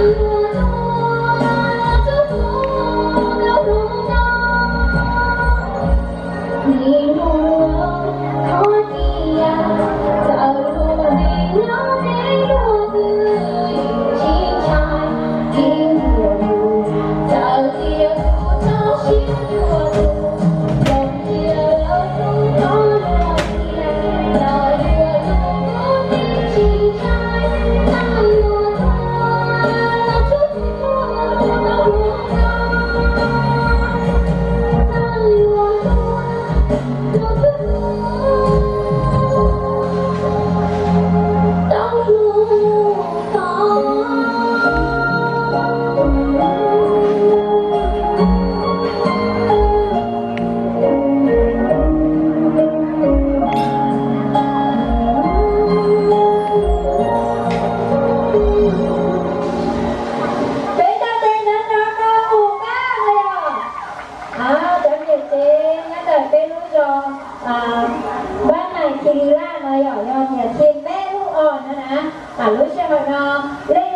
you. ด็กเจ๊น่าจะเป็นลูกจอบ้านไหนคิริล่าเนยหยอยเนี่ยเทียแม่ลูกอ่อนนะนะอาลูกเชียงใหมเนาะ